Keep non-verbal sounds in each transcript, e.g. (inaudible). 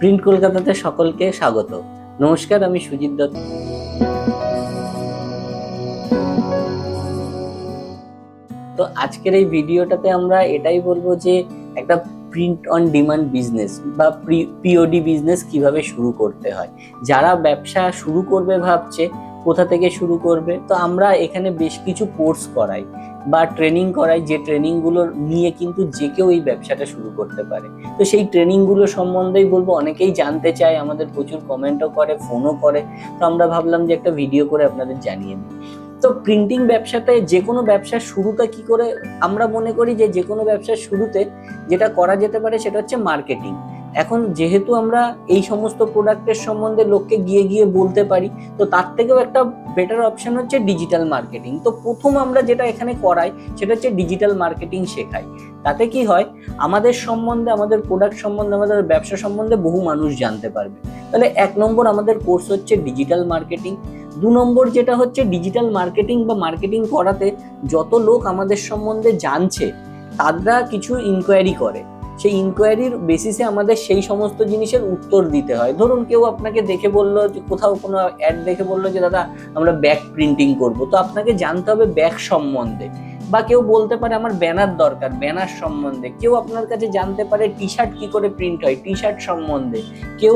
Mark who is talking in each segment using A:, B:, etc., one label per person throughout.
A: Print কলকাতাতে সকলকে স্বাগত। নমস্কার, আমি সুজিত দত্ত। তো আজকের এই ভিডিওটাতে আমরা এটাই বলব যে একটা প্রিন্ট অন ডিমান্ড বিজনেস বা পিওডি বিজনেস কীভাবে শুরু করতে হয়। যারা ব্যবসা শুরু করবে ভাবছে, কোথা থেকে শুরু করবে, তো আমরা এখানে বেশ কিছু কোর্স করাই। বা ট্রেনিং করাই যে ট্রেনিংগুলো নিয়ে কিন্তু যে কেউ এই ব্যবসাটা শুরু করতে পারে। তো সেই ট্রেনিংগুলো সম্বন্ধেই বলব, অনেকেই জানতে চায়, আমাদের প্রচুর কমেন্টও করে ফোনও করে। তো আমরা ভাবলাম যে একটা ভিডিও করে আপনাদের জানিয়ে দিই তো প্রিন্টিং ব্যবসাতে যে কোনো ব্যবসার শুরুটা কি করে, আমরা মনে করি যে যে কোনো ব্যবসার শুরুতে যেটা করা যেতে পারে সেটা হচ্ছে মার্কেটিং এখন যেহেতু আমরা এই সমস্ত প্রোডাক্টের সম্বন্ধে লোককে গিয়ে গিয়ে বলতে পারি, তো তার থেকেও একটা বেটার অপশন হচ্ছে ডিজিটাল মার্কেটিং তো প্রথম আমরা যেটা এখানে করাই, সেটা হচ্ছে ডিজিটাল মার্কেটিং শেখাই। তাতে কি হয়, আমাদের সম্বন্ধে, আমাদের প্রোডাক্ট সম্বন্ধে, আমাদের ব্যবসা সম্বন্ধে বহু মানুষ জানতে পারবে। তাহলে এক নম্বর আমাদের কোর্স হচ্ছে ডিজিটাল মার্কেটিং দু নম্বর যেটা হচ্ছে ডিজিটাল মার্কেটিং বা মার্কেটিং করাতে যত লোক আমাদের সম্বন্ধে জানছে, তারা কিছু ইনকোয়ারি করে। সেই ইনকোয়ারির বেসিসে আমাদের সেই সমস্ত জিনিসের উত্তর দিতে হয়। ধরুন কেউ আপনাকে দেখে বলল যে, কোথাও কোনো অ্যাড দেখে বলল যে, দাদা, আমরা ব্যাক প্রিন্টিং করব। তো আপনাকে জানতে হবে ব্যাক সম্বন্ধে। বা কেউ বলতে পারে আমার ব্যানার দরকার, ব্যানার সম্বন্ধে। কেউ আপনার কাছে জানতে পারে টি শার্ট কি করে প্রিন্ট হয় টি শার্ট সম্বন্ধে। কেউ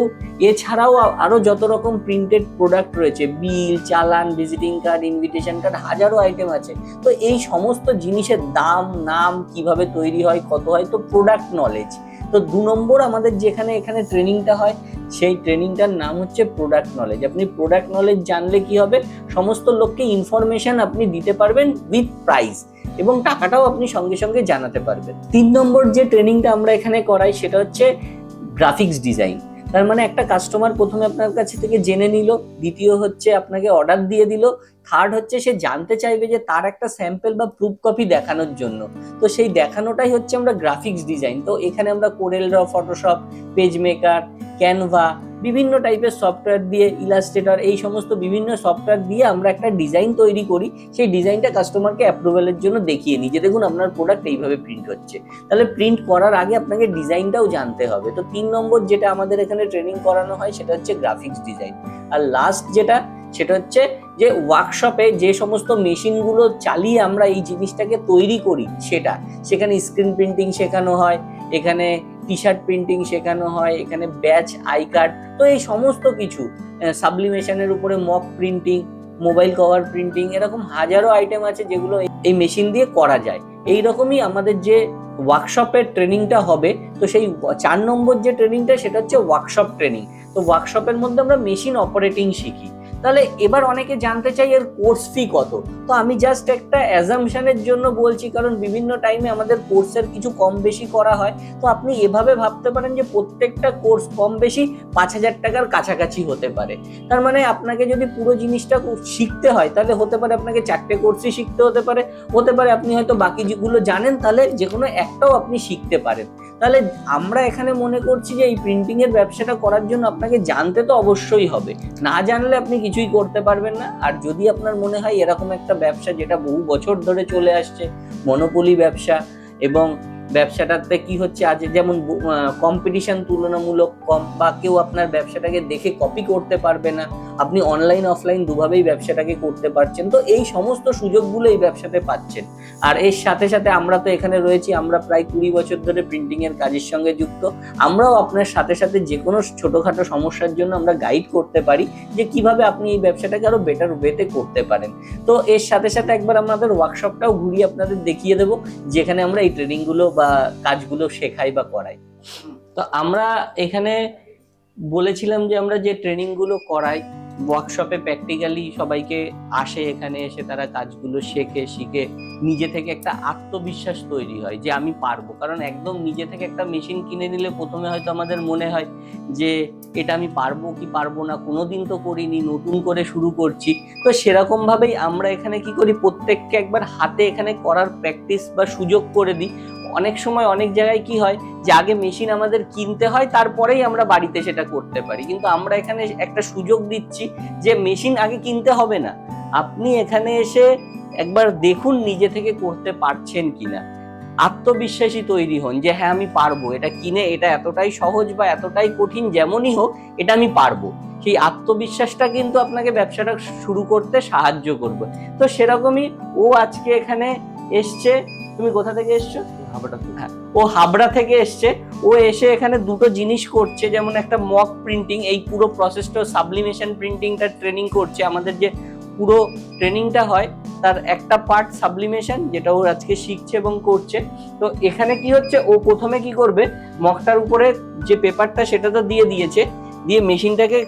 A: এছাড়াও আরও যত রকম প্রিন্টেড প্রোডাক্ট রয়েছে বিল চালান ভিজিটিং কার্ড ইনভিটেশন কার্ড হাজারো আইটেম আছে। তো এই সমস্ত জিনিসের দাম, নাম কীভাবে তৈরি হয়, কত হয়, তো প্রোডাক্ট নলেজ তো দু নম্বর আমাদের যেখানে এখানে ট্রেনিংটা হয়, সেই ট্রেনিংটার নাম হচ্ছে প্রোডাক্ট নলেজ আপনি প্রোডাক্ট নলেজ জানলে কি হবে, সমস্ত লোককে ইনফরমেশন আপনি দিতে পারবেন উইথ প্রাইস এবং টাকাটাও আপনি সঙ্গে সঙ্গে জানাতে পারবেন। তিন নম্বর যে ট্রেনিংটা আমরা এখানে করাই সেটা হচ্ছে গ্রাফিক্স ডিজাইন তার মানে একটা কাস্টমার প্রথমে আপনার কাছে থেকে জেনে নিল, দ্বিতীয় হচ্ছে আপনাকে অর্ডার দিয়ে দিল থার্ড হচ্ছে সে জানতে চাইবে যে তার একটা স্যাম্পল বা প্রুফ কপি দেখানোর জন্য। তো সেই দেখানোটাই হচ্ছে আমরা গ্রাফিক্স ডিজাইন তো এখানে আমরা কোরেল র ফটোশপ পেজ মেকার ক্যানভা বিভিন্ন টাইপের সফটওয়্যার দিয়ে ইলাস্ট্রেটর এই সমস্ত বিভিন্ন সফটওয়্যার দিয়ে আমরা একটা ডিজাইন তৈরি করি। সেই ডিজাইনটা কাস্টমারকে অ্যাপ্রুভালের জন্য দেখিয়ে নিই যে, দেখুন, আপনার প্রোডাক্ট এইভাবে প্রিন্ট হচ্ছে। তাহলে প্রিন্ট করার আগে আপনাকে ডিজাইনটাও জানতে হবে। তো তিন নম্বর যেটা আমাদের এখানে ট্রেনিং করানো হয়, সেটা হচ্ছে গ্রাফিক্স ডিজাইন আর লাস্ট যেটা, সেটা হচ্ছে যে ওয়ার্কশপে যে সমস্ত মেশিনগুলো চালিয়ে আমরা এই জিনিসটাকে তৈরি করি, সেটা। সেখানে স্ক্রিন প্রিন্টিং শেখানো হয়, এখানে টি শার্ট প্রিন্টিং শেখানো হয়, এখানে ব্যাচ আই কার্ড তো এই সমস্ত কিছু সাবলিমেশনের উপরে mock printing mobile cover printing এরকম হাজারো আইটেম আছে যেগুলো এই মেশিন দিয়ে করা যায়। এই রকমই আমাদের যে ওয়ার্কশপের ট্রেনিংটা হবে, তো সেই চার নম্বর যে ট্রেনিংটা সেটা হচ্ছে ওয়ার্কশপ ট্রেনিং তো ওয়ার্কশপের মধ্যে আমরা মেশিন অপারেটিং শিখি। তাহলে এবার অনেকে জানতে চাই এর কোর্স ফি কত। তো আমি জাস্ট একটা অ্যাজামশানের জন্য বলছি, কারণ বিভিন্ন টাইমে আমাদের কোর্সের কিছু কম বেশি করা হয়। তো আপনি এভাবে ভাবতে পারেন যে প্রত্যেকটা কোর্স কম বেশি পাঁচ হাজার টাকার কাছাকাছি হতে পারে। তার মানে আপনাকে যদি পুরো জিনিসটা শিখতে হয়, তাহলে হতে পারে আপনাকে চারটে কোর্সই শিখতে হতে পারে। হতে পারে আপনি হয়তো বাকি যেগুলো জানেন, তাহলে যে কোনো একটাও আপনি শিখতে পারেন। তাহলে আমরা এখানে মনে করছি যে এই প্রিন্টিংয়ের ব্যবসাটা করার জন্য আপনাকে জানতে তো অবশ্যই হবে। না জানলে আপনি কিছুই করতে পারবেন না। আর যদি আপনার মনে হয় এরকম একটা ব্যবসা যেটা বহু বছর ধরে চলে আসছে মনোপলি ব্যবসা এবং ব্যবসাটাতে কি হচ্ছে আজ যেমন কম্পিটিশন তুলনামূলক কম বা কেউ আপনার ব্যবসাটাকে দেখে কপি করতে পারবে না আপনি অনলাইন অফলাইন দুভাবেই ব্যবসাটাকে করতে পারছেন। তো এই সমস্ত সুযোগগুলো এই ব্যবসাতে পাচ্ছেন। আর এর সাথে সাথে আমরা তো এখানে রয়েছি, আমরা প্রায় কুড়ি বছর ধরে প্রিন্টিংয়ের কাজের সঙ্গে যুক্ত। আমরাও আপনার সাথে সাথে যে কোনো ছোটোখাটো সমস্যার জন্য আমরা গাইড করতে পারি যে কীভাবে আপনি এই ব্যবসাটাকে আরও বেটার ওয়েতে করতে পারেন। তো এর সাথে সাথে একবার আমাদের ওয়ার্কশপটাও ঘুরিয়ে আপনাদের দেখিয়ে দেবো, যেখানে আমরা এই ট্রেনিংগুলো বা কাজগুলো শেখাই বা করাই। তো আমরা এখানে বলেছিলাম যে আমরা যে ট্রেনিংগুলো করাই ওয়ার্কশপে প্র্যাকটিক্যালি সবাইকে আসে এখানে এসে তারা কাজগুলো শেখে, শিখে। নিজে থেকে একটা আত্মবিশ্বাস তৈরি হয় যে আমি পারব। কারণ একদম নিজে থেকে একটা মেশিন কিনে নিলে প্রথমে হয়তো আমাদের মনে হয় যে এটা আমি পারব কি পারব না, কোনোদিন তো করিনি, নতুন করে শুরু করছি। তো সেরকম ভাবেই আমরা এখানে কি করি? প্রত্যেককে একবার হাতে এখানে করার প্র্যাকটিস বা সুযোগ করে দিই। অনেক সময় অনেক জায়গায় কি হয় যে আগে মেশিন আমাদের কিনতে হয়, তারপরেই আমরা বাড়িতে সেটা করতে পারি। কিন্তু আমরা এখানে একটা সুযোগ দিচ্ছি যে মেশিন আগে কিনতে হবে না। আপনি এখানে এসে একবার দেখুন নিজে থেকে করতে পারছেন কিনা। আত্মবিশ্বাসী তৈরি হন যে হ্যাঁ আমি পারব। এটা কিনে এটা এতটাই সহজ বা এতটাই কঠিন যেমনই হোক, এটা আমি পারব। সেই আত্মবিশ্বাসটা কিন্তু আপনাকে ব্যবসাটা শুরু করতে সাহায্য করবে। তো সেরকমই ও আজকে এখানে এসছে। তুমি কোথা থেকে এসছো? হ্যাঁ, ও হাবড়া থেকে এসছে। ও এসে এখানে দুটো জিনিস করছে যেমন একটা মক প্রিন্টিং এই পুরো প্রসেসটা সাবলিমেশন প্রিন্টিংটা ট্রেনিং করছে। আমাদের যে পুরো ট্রেনিংটা হয় তার একটা পার্ট সাবলিমেশন যেটা ও আজকে শিখছে এবং করছে। তো এখানে কি হচ্ছে ও প্রথমে কি করবে মকটার উপরে যে পেপারটা সেটা তো দিয়ে দিয়েছে। দিয়ে মেশিনটাকে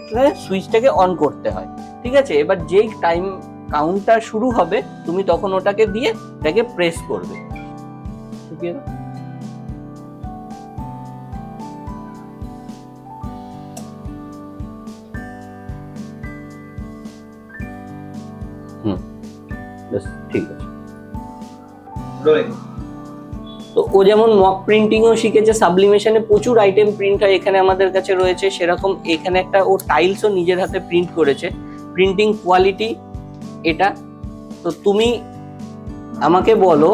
A: সুইচটাকে অন করতে হয়। ঠিক আছে? এবার যেই টাইম কাউন্টটা শুরু হবে তুমি তখন ওটাকে দিয়ে এটাকে প্রেস করবে। শুকিয়ে দাও। হুম বেশ ঠিক আছে। তো ও যেমন মক প্রিন্টিংও শিখেছে সাবলিমেশনে প্রচুর আইটেম প্রিন্ট হয় এখানে আমাদের কাছে রয়েছে। সেরকম এখানে একটা ও টাইলসও নিজের হাতে প্রিন্ট করেছে। প্রিন্টিং কোয়ালিটি এটা। তো তুমি আমাকে বলো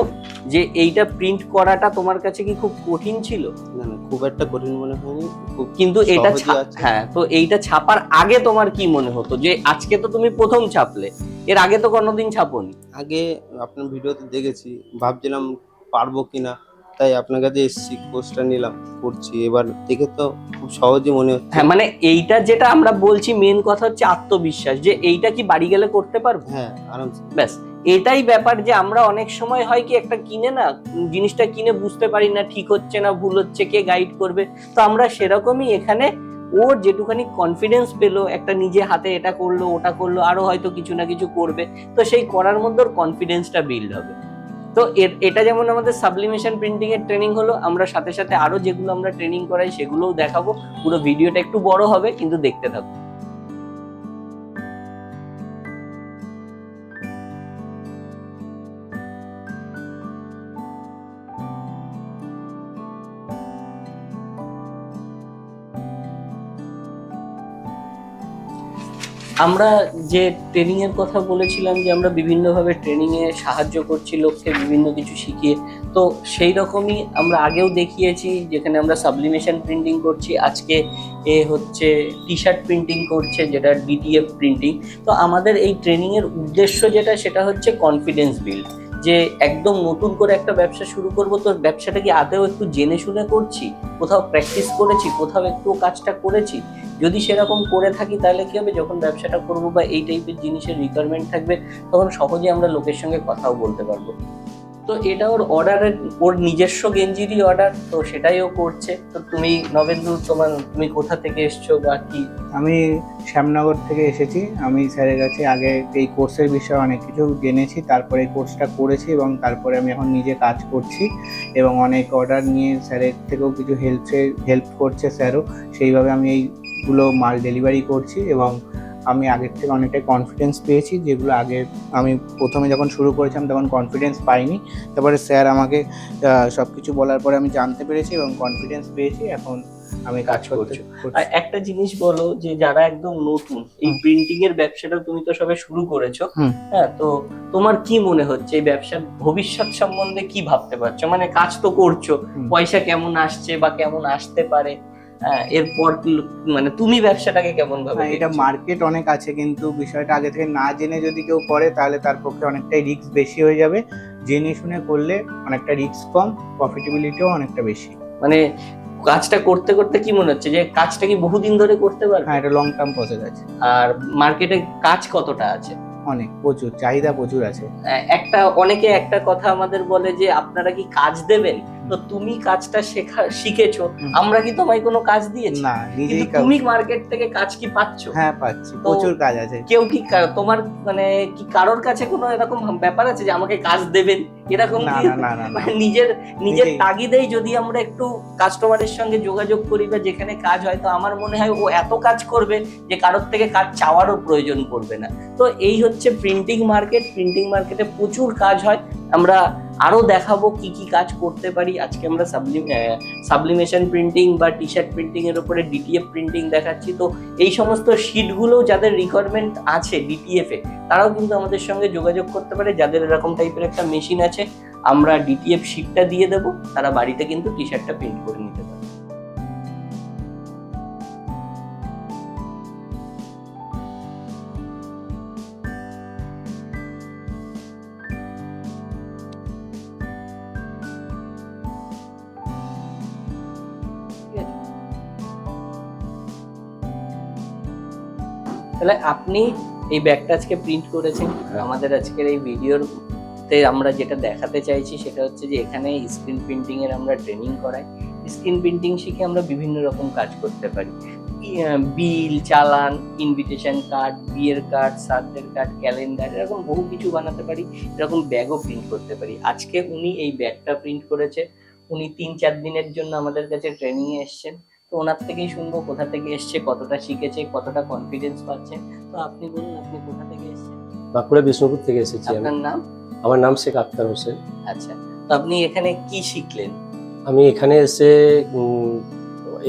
A: যে এইটা প্রিন্ট করাটা তোমার কাছে কি খুব কঠিন ছিল?
B: না না খুব একটা কঠিন মনে হয়নি।
A: কিন্তু এটা হ্যাঁ তো এইটা ছাপার আগে তোমার কি মনে হতো? যে আজকে তো তুমি প্রথম ছাপলে এর আগে তো কোনোদিন ছাপোনি।
B: আগে আপনার ভিডিওতে দেখেছি ভাবছিলাম পারব কিনা তাই আপনার কাছে এসছি কোর্সটা নিলাম করছি। এবার দেখে তো খুব সহজই মনে হচ্ছে।
A: হ্যাঁ মানে এইটা যেটা আমরা বলছি মেন কথা হচ্ছে আত্মবিশ্বাস যে এইটা কি বাড়ি গেলে করতে পারব?
B: হ্যাঁ আরামসে।
A: ব্যাস। এটাই ব্যাপার যে আমরা অনেক সময় হয় কি একটা কিনে না, জিনিসটা কিনে বুঝতে পারি না, ঠিক হচ্ছে না, ভুল হচ্ছে, কে গাইড করবে। তো আমরা সেরকমই এখানে ওর যেটুখানি কনফিডেন্স পেল, একটা নিজে হাতে এটা করল, ওটা করল, আরও হয়তো কিছু না কিছু করবে, তো সেই করার মধ্যে ওর কনফিডেন্সটা বিল্ড হবে। তো এটা যেমন আমাদের সাবলিমেশন প্রিন্টিং এর ট্রেনিং হলো, আমরা সাথে সাথে আরও যেগুলো আমরা ট্রেনিং করাই, সেগুলোও দেখাবো। পুরো ভিডিওটা একটু বড় হবে, কিন্তু দেখতে থাকো। আমরা যে ট্রেনিং এর কথা বলেছিলাম যে আমরা বিভিন্নভাবে ট্রেনিং এ সাহায্য করছি লোককে বিভিন্ন কিছু শিখিয়ে, তো সেই রকমই আমরা আগেও দেখিয়েছি যেখানে আমরা সাবলিমেশন প্রিন্টিং করছি, আজকে এ হচ্ছে টি শার্ট প্রিন্টিং করছে যেটা ডিটিএফ প্রিন্টিং তো আমাদের এই ট্রেনিং এর উদ্দেশ্য যেটা সেটা হচ্ছে কনফিডেন্স বিল্ড যে একদম নতুন করে একটা ব্যবসা শুরু করব তো ব্যবসাটা কি আদেও একটু জেনে শুনে করছি? কোথাও প্র্যাকটিস করেছি, কোথাও একটু কাজটা করেছি? যদি সেরকম করে থাকি তাহলে কি হবে? যখন ব্যবসাটা করব বা এই টাইপের জিনিসের রিকোয়ারমেন্ট থাকবে, তখন সহজে আমরা লোকের সঙ্গে কথাও বলতে পারব। তো এটা ওর অর্ডারের ওর নিজস্ব গেঞ্জিরই অর্ডার তো সেটাই ও করছে। তো তুমি নবেন্দু, তোমার, তুমি কোথা থেকে এসছো বা কি?
C: আমি শ্যামনগর থেকে এসেছি। আমি স্যারের কাছে আগে এই কোর্সের বিষয়ে অনেক কিছু জেনেছি, তারপরে এই কোর্সটা করেছি এবং তারপরে আমি এখন নিজে কাজ করছি এবং অনেক অর্ডার নিয়ে স্যারের থেকেও কিছু হেল্প হেল্প করছে স্যারও। সেইভাবে আমি এইগুলো মাল ডেলিভারি করছি এবং আমি আগের থেকে অনেকটাই কনফিডেন্স পেয়েছি যেগুলো আগে আমি প্রথমে যখন শুরু করেছিলাম তখন কনফিডেন্স পাইনি। তারপরে স্যার আমাকে সব কিছু বলার পরে আমি জানতে পেরেছি এবং কনফিডেন্স পেয়েছি এখন আমি কাজ করছি।
A: আর একটা জিনিস বলো যে যারা একদম নতুন এই প্রিন্টিং এর ব্যবসাটা তুমি তো সবে শুরু করেছ হ্যাঁ তো তোমার কি মনে হচ্ছে এই ব্যবসার ভবিষ্যৎ সম্বন্ধে কি ভাবতে পারছ? মানে কাজ তো করছ পয়সা কেমন আসছে বা কেমন আসতে পারে? হ্যাঁ, এরপর মানে তুমি ব্যবসাটাকে কেমন ভাবে
C: হ্যাঁ, এটা মার্কেট অনেক আছে কিন্তু বিষয়টা আগে থেকে না জেনে যদি কেউ করে তাহলে তার পক্ষে অনেকটাই রিস্ক বেশি হয়ে যাবে। জেনে শুনে করলে অনেকটা রিস্ক কম প্রফিটেবিলিটিও অনেকটা বেশি।
A: মানে কাজটা করতে করতে কি মনে হচ্ছে যে কাজটা কি বহুদিন ধরে করতে পারবে?
C: হ্যাঁ এটা লং টার্ম প্রসেস আছে।
A: আর মার্কেটে কাজ কতটা আছে?
C: অনেক প্রচুর চাহিদা প্রচুর আছে।
A: একটা অনেকে একটা কথা আমাদের বলে যে আপনারা কি কাজ দেবেন? তো তুমি কাজটা শেখা শিখেছো। আমরা কি তোমায় কোনো কাজ দিয়েছি?
C: না নিজেই
A: তুমি মার্কেট থেকে কাজ কি পাচ্ছ?
C: হ্যাঁ পাচ্ছি। প্রচুর কাজ আছে।
A: কেউ কি তোমার মানে কি কারোর কাছে কোনো এরকম ব্যাপার আছে যে আমাকে কাজ দেবেন এরকম
C: না না না
A: মানে নিজের নিজের। তাগিদেই যদি আমরা একটু কাস্টমারের সঙ্গে যোগাযোগ করি বা যেখানে কাজ হয় তো আমার মনে হয় ও এত কাজ করবে যে কারোর থেকে কাজ চাওয়ারও প্রয়োজন পড়বে না। তো এই হচ্ছে প্রিন্টিং মার্কেট প্রিন্টিং মার্কেটে প্রচুর কাজ হয়। আমরা আরও দেখাবো কি কি কাজ করতে পারি। আজকে আমরা সাবলিম সাবলিমেশন প্রিন্টিং বা টি শার্ট প্রিন্টিংয়ের উপরে ডিটিএফ প্রিন্টিং দেখাচ্ছি। তো এই সমস্ত শিটগুলো যাদের রিকোয়ারমেন্ট আছে ডিটিএফে তারাও কিন্তু আমাদের সঙ্গে যোগাযোগ করতে পারে। যাদের এরকম টাইপের একটা মেশিন আছে, আমরা ডিটিএফ শিটটা দিয়ে দেবো। তারা বাড়িতে কিন্তু টি শার্টটা প্রিন্ট করে তাহলে আপনি এই ব্যাগটা আজকে প্রিন্ট করেছেন। আমাদের আজকের এই ভিডিওর তে আমরা যেটা দেখাতে চাইছি সেটা হচ্ছে যে এখানে স্ক্রিন প্রিন্টিং এর আমরা ট্রেনিং করাই। স্ক্রিন প্রিন্টিং শিখে আমরা বিভিন্ন রকম কাজ করতে পারি। বিল চালান ইনভিটেশন কার্ড বিয়ের কার্ড সার্থের কার্ড ক্যালেন্ডার এরকম বহু কিছু বানাতে পারি। এরকম ব্যাগও প্রিন্ট করতে পারি। আজকে উনি এই ব্যাগটা প্রিন্ট করেছে। উনি তিন চার দিনের জন্য আমাদের কাছে ট্রেনিংয়ে এসছেন। তো ওনার থেকেই শুনব কোথা থেকে এসছে কতটা শিখেছে কতটা কনফিডেন্স পাচ্ছে। তো আপনি বলুন আপনি কোথা থেকে এসছেন?
D: বাঁকুড়া বিষ্ণুপুর থেকে এসেছি
A: আপনার নাম?
D: আমার নাম শেখ আক্তার হোসেন।
A: আচ্ছা তো আপনি এখানে কি শিখলেন?
D: আমি এখানে এসে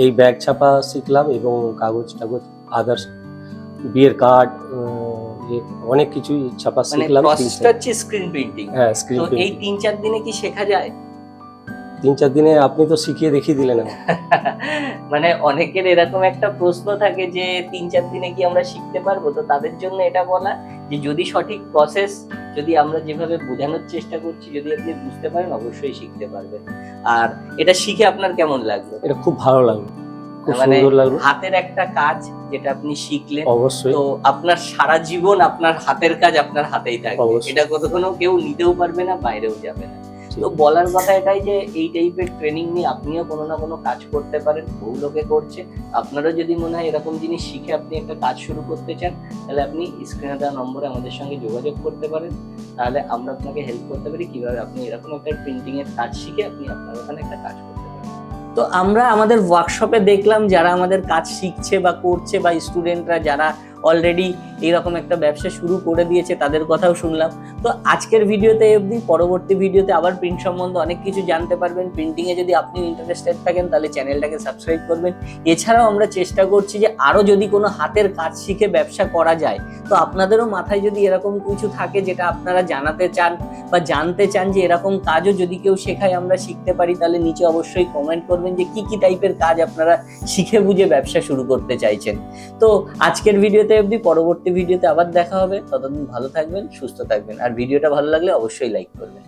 D: এই ব্যাগ ছাপা শিখলাম এবং কাগজ টাগজ আদার্স বিয়ের কার্ড অনেক কিছুই ছাপা
A: মানে
D: শিখলাম।
A: প্রসেসটা হচ্ছে স্ক্রিন প্রিন্টিং
D: হ্যাঁ স্ক্রিন
A: তো এই তিন চার দিনে কি শেখা যায়?
D: তিন চার দিনে আপনি তো শিখিয়ে দেখিয়ে দিলেন (laughs)
A: মানে অনেকের এরকম একটা প্রশ্ন থাকে যে তিন চার দিনে কি আমরা শিখতে পারব? তো তাদের জন্য এটা বলা যে যদি সঠিক প্রসেস যদি আমরা যেভাবে বোঝানোর চেষ্টা করছি যদি আপনি বুঝতে পারেন অবশ্যই শিখতে পারবেন। আর এটা শিখে আপনার কেমন লাগল?
D: এটা খুব ভালো লাগল।
A: মানে হাতের একটা কাজ যেটা আপনি শিখলেন
D: অবশ্যই।
A: তো আপনার সারা জীবন আপনার হাতের কাজ আপনার হাতেই থাকবে। এটা কতক্ষণ কেউ নিতেও পারবে না বাইরেও যাবে না। তো বলার কথা এটাই যে এই টাইপের ট্রেনিং নিয়ে আপনিও কোনো না কোনো কাজ করতে পারেন, বহু লোকে করছে। আপনারও যদি মনে হয় এরকম জিনিস শিখে আপনি একটা কাজ শুরু করতে চান, তাহলে আপনি স্ক্রিনে দেওয়া নম্বরে আমাদের সঙ্গে যোগাযোগ করতে পারেন। তাহলে আমরা আপনাকে হেল্প করতে পারি। কীভাবে আপনি এরকম একটা প্রিন্টিংয়ের কাজ শিখে আপনি আপনার ওখানে একটা কাজ করতে পারেন। তো আমরা আমাদের ওয়ার্কশপে দেখলাম, যারা আমাদের কাজ শিখছে বা করছে বা স্টুডেন্টরা যারা অলরেডি এরকম একটা ব্যবসা শুরু করে দিয়েছে, তাদের কথাও শুনলাম। তো আজকের ভিডিওতে অবধি, পরবর্তী ভিডিওতে আবার প্রিন্ট সম্বন্ধে অনেক কিছু জানতে পারবেন। প্রিন্টিং এ যদি আপনি ইন্টারেস্টেড থাকেন, তাহলে চ্যানেলটাকে সাবস্ক্রাইব করবেন। এছাড়াও আমরা চেষ্টা করছি যে আরও যদি কোনো হাতের কাজ শিখে ব্যবসা করা যায়, তো আপনাদেরও মাথায় যদি এরকম কিছু থাকে যেটা আপনারা জানাতে চান বা জানতে চান যে এরকম কাজও যদি কেউ শেখায় আমরা শিখতে পারি, তাহলে নিচে অবশ্যই কমেন্ট করবেন যে কি কি টাইপের কাজ আপনারা শিখে বুঝে ব্যবসা শুরু করতে চাইছেন। তো আজকের ভিডিওতে অবধি পরবর্তী ভিডিওতে আবার দেখা হবে। ততদিন ভালো থাকবেন, সুস্থ থাকবেন। আর ভিডিওটা ভালো লাগলে অবশ্যই লাইক করবেন।